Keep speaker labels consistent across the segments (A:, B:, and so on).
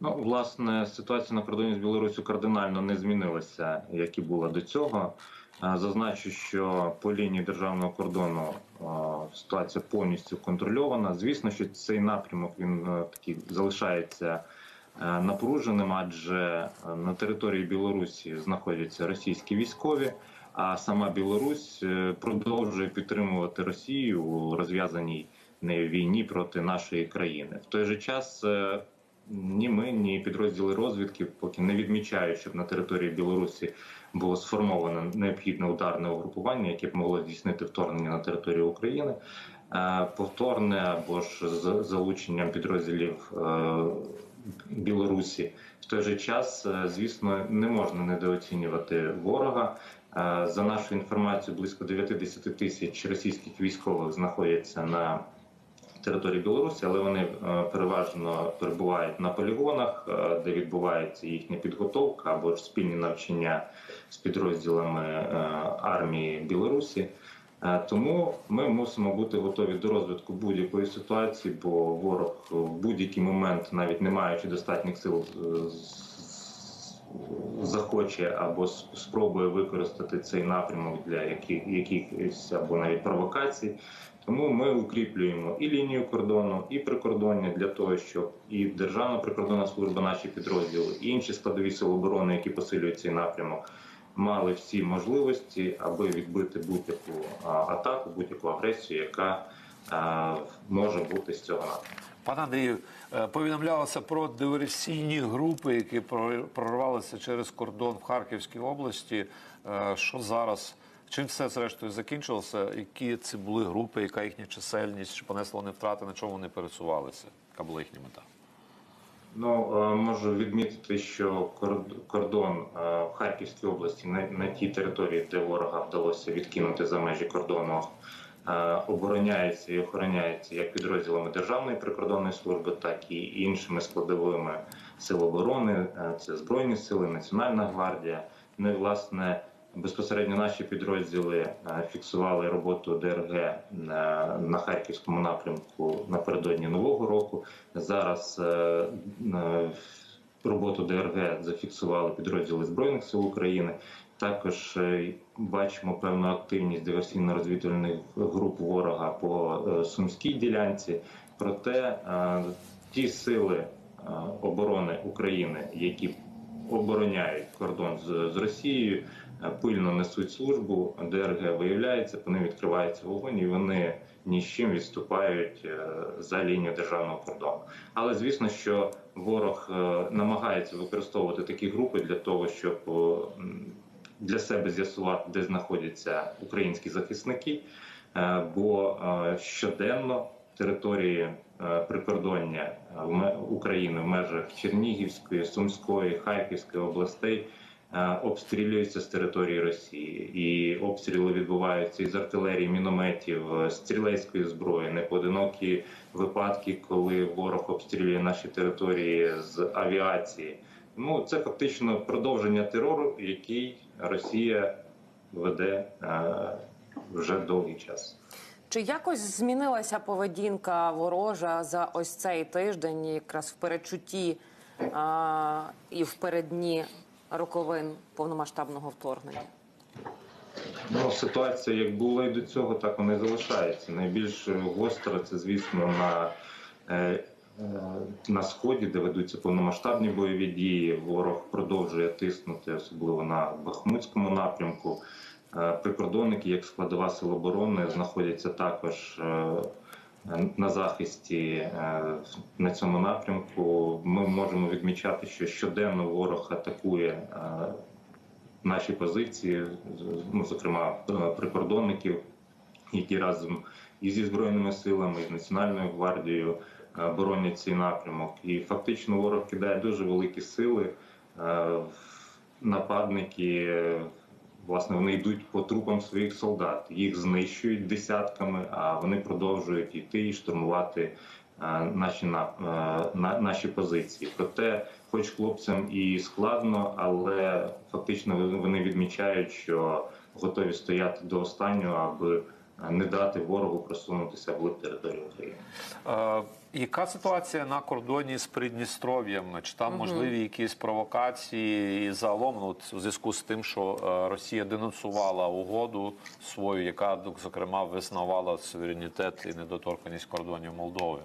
A: Ну, власне, ситуація на кордоні з Білорусі кардинально не змінилася, як і була до цього. Е, Зазначу, що по лінії державного кордону е, ситуація повністю контрольована. Звісно, що цей напрямок він е, такий залишається напруженим, адже на території Білорусі знаходяться російські військові. А сама Білорусь продовжує підтримувати Росію у розв'язаній нею війні проти нашої країни. В той же час ні ми, ні підрозділи розвідки поки не відмічають, щоб на території Білорусі було сформовано необхідне ударне угрупування, яке б могло здійснити вторгнення на територію України. Е, Повторне або ж з залученням підрозділів е, Білорусі. В той же час, е, звісно, не можна недооцінювати ворога. За нашу інформацію, близько 90 тисяч російських військових знаходяться на території Білорусі, але вони е, переважно перебувають на полігонах, е, де відбувається їхня підготовка або ж спільні навчання з підрозділами е, армії Білорусі. Тому ми мусимо бути готові до розвитку будь-якої ситуації, бо ворог в будь-який момент, навіть не маючи достатніх сил, захоче або спробує використати цей напрямок для яких, якихось або навіть провокацій. Тому ми укріплюємо і лінію кордону, і прикордоння для того, щоб і Державна прикордонна служба, наші підрозділи, і інші складові сил оборони, які посилюють цей напрямок, мали всі можливості, аби відбити будь-яку атаку, будь-яку агресію, яка а, може бути з цього напрямку.
B: Пане Андрію, е, повідомлялося про диверсійні групи, які прорвалися через кордон в Харківській області. Е, Що зараз? Чим все зрештою закінчилося? Які це були групи, яка їхня чисельність, чи понесли вони втрати, на чому вони пересувалися? Яка була їхня мета?
A: Ну е, можу відмітити, що корд- кордон е, в Харківській області на, тій території, де ворога вдалося відкинути за межі кордону, е, обороняється і охороняється як підрозділами Державної прикордонної служби, так і іншими складовими сил оборони. Це збройні сили, Національна гвардія. Ну і власне безпосередньо наші підрозділи е, фіксували роботу ДРГ на, на харківському напрямку напередодні нового року. Зараз е, е, роботу ДРГ зафіксували підрозділи збройних сил України. Також е, бачимо певну активність диверсійно-розвідувальних груп ворога по е, сумській ділянці. Проте е, ті сили е, оборони України, які обороняють кордон з, Росією, е, пильно несуть службу. ДРГ виявляється, по ним відкривається вогонь, і вони ні з чим відступають е, за лінію державного кордону. Але звісно, що ворог е, намагається використовувати такі групи для того, щоб е, для себе з'ясувати, де знаходяться українські захисники, Е, бо е, щоденно території е, прикордоння е, України в межах Чернігівської, Сумської, Харківської областей е, обстрілюються з території Росії, і обстріли відбуваються із артилерії, мінометів, е, стрілецької зброї, непоодинокі випадки, коли ворог обстрілює наші території з авіації. Ну це фактично продовження терору, який Росія веде е, вже довгий час.
C: Чи якось змінилася поведінка ворожа за ось цей тиждень, якраз в передчутті а, і в переддні роковин повномасштабного вторгнення?
A: Ну, ситуація як була і до цього, так вона і залишається. Найбільш гостро це, звісно, на, е, е, на сході, де ведуться повномасштабні бойові дії. Ворог продовжує тиснути, особливо на Бахмутському напрямку. Е, Прикордонники, як складова сил оборони, знаходяться також. На захисті е, на цьому напрямку ми можемо відмічати, що щоденно ворог атакує е, наші позиції, ну, зокрема е, прикордонників, які разом і зі збройними силами, і з національною гвардією боронять цей напрямок. І фактично ворог кидає дуже великі сили. Нападники власне вони йдуть по трупам своїх солдат, їх знищують десятками, а вони продовжують йти і штурмувати е, наші на, е, на наші позиції. Проте, хоч хлопцям і складно, але фактично вони- відмічають, що готові стояти до останнього, аби не дати ворогу просунутися в території України.
B: Яка ситуація на кордоні з Придністров'ям? Чи там можливі якісь провокації? І загалом, ну, у зв'язку з тим, що е, Росія денонсувала угоду свою, яка зокрема визнавала суверенітет і недоторканість кордонів Молдови?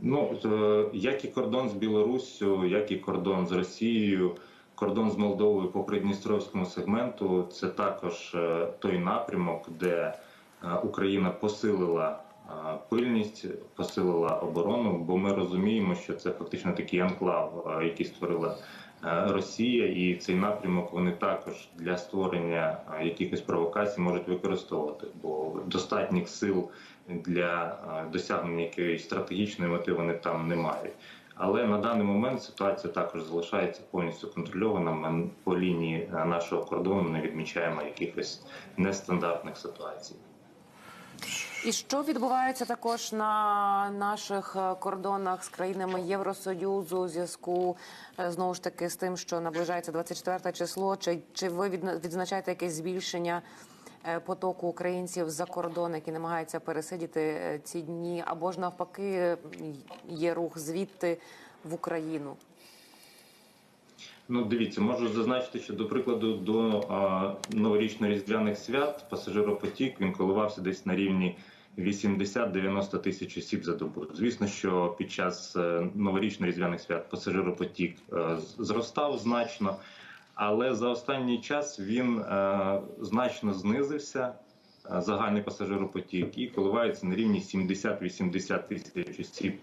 A: Ну, е, як і кордон з Білоруссю, як і кордон з Росією, кордон з Молдовою по Придністровському сегменту це також е, той напрямок, де Україна посилила пильність, посилила оборону, бо ми розуміємо, що це фактично такий анклав, який створила е, Росія, і цей напрямок вони також для створення якихось провокацій можуть використовувати, бо достатніх сил для досягнення якоїсь стратегічної мети вони там не мають. Але на даний момент ситуація також залишається повністю контрольована. Ми по лінії е, нашого кордону не відмічаємо якихось нестандартних ситуацій.
C: І що відбувається також на наших е, кордонах з країнами Євросоюзу у зв'язку е, знову ж таки з тим, що наближається 24 число? Чи, чи ви відзначаєте якесь збільшення е, потоку українців за кордон, які намагаються пересидіти ці дні, або ж навпаки є рух звідти в Україну?
A: Ну, дивіться, можу зазначити, що до прикладу до новорічно-різдвяних свят пасажиропотік він коливався десь на рівні 80-90 тисяч осіб за добу. Звісно, що під час е, новорічно-різдвяних свят пасажиропотік е, зростав значно, але за останній час він е, значно знизився. Загальний пасажиропотік і коливається на рівні 70-80 тисяч осіб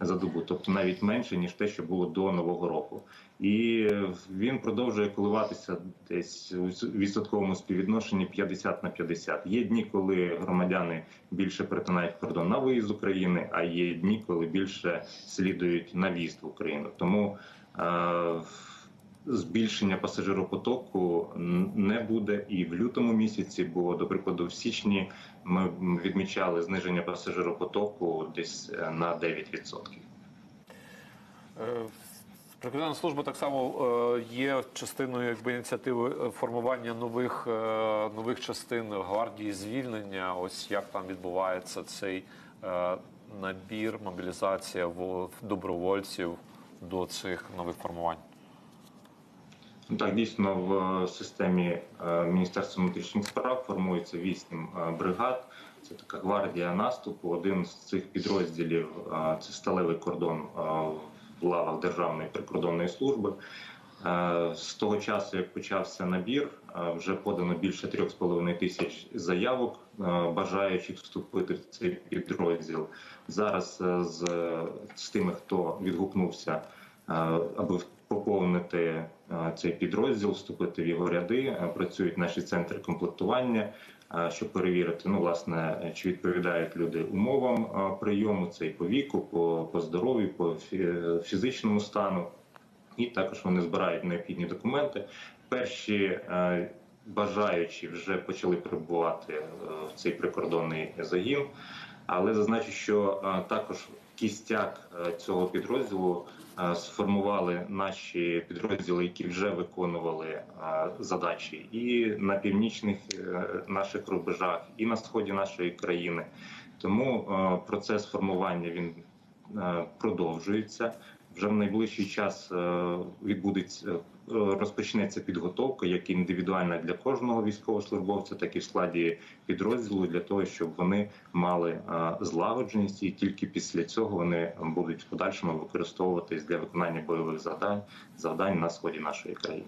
A: за добу, тобто навіть менше ніж те, що було до нового року, і він продовжує коливатися десь у відсотковому співвідношенні 50 на 50. Є дні, коли громадяни більше перетинають кордон на виїзд України, а є дні, коли більше слідують на в'їзд в Україну. Тому е, збільшення пасажиропотоку не буде і в лютому місяці, бо, до прикладу, в січні ми відмічали зниження пасажиропотоку десь е, на 9%.
B: Е, Прикордонна служба так само е, є частиною якби ініціативи формування нових нових частин гвардії звільнення. Ось як там відбувається цей набір, мобілізація добровольців до цих нових формувань.
A: Ну, Так, дійсно, в системі е, Міністерства внутрішніх справ формується вісім е, бригад. Це така гвардія наступу. Один з цих підрозділів е, це сталевий кордон е, в лавах Державної прикордонної служби. Е, З того часу, як почався набір, е, вже подано більше 3,5 тисяч заявок, е, бажаючих вступити в цей підрозділ. Зараз е, з, з тими, хто відгукнувся, е, аби поповнити е, цей підрозділ, вступити в його ряди. Е, Працюють наші центри комплектування, е, щоб перевірити, ну власне, чи відповідають люди умовам е, прийому. Це і по віку, по, по здоров'ю, по фізичному стану. І також вони збирають необхідні документи. Перші бажаючі вже почали прибувати в цей прикордонний загін, але зазначу, що е, також кістяк е, цього підрозділу е, сформували наші підрозділи, які вже виконували задачі і на північних наших рубежах, і на сході нашої країни. Тому процес формування він продовжується. Вже в найближчий час е, відбудеться е, розпочнеться підготовка, як індивідуальна для кожного військовослужбовця, так і в складі підрозділу, для того, щоб вони мали е, злагодженість, і тільки після цього вони будуть в подальшому використовуватись для виконання бойових завдань завдань на сході нашої країни.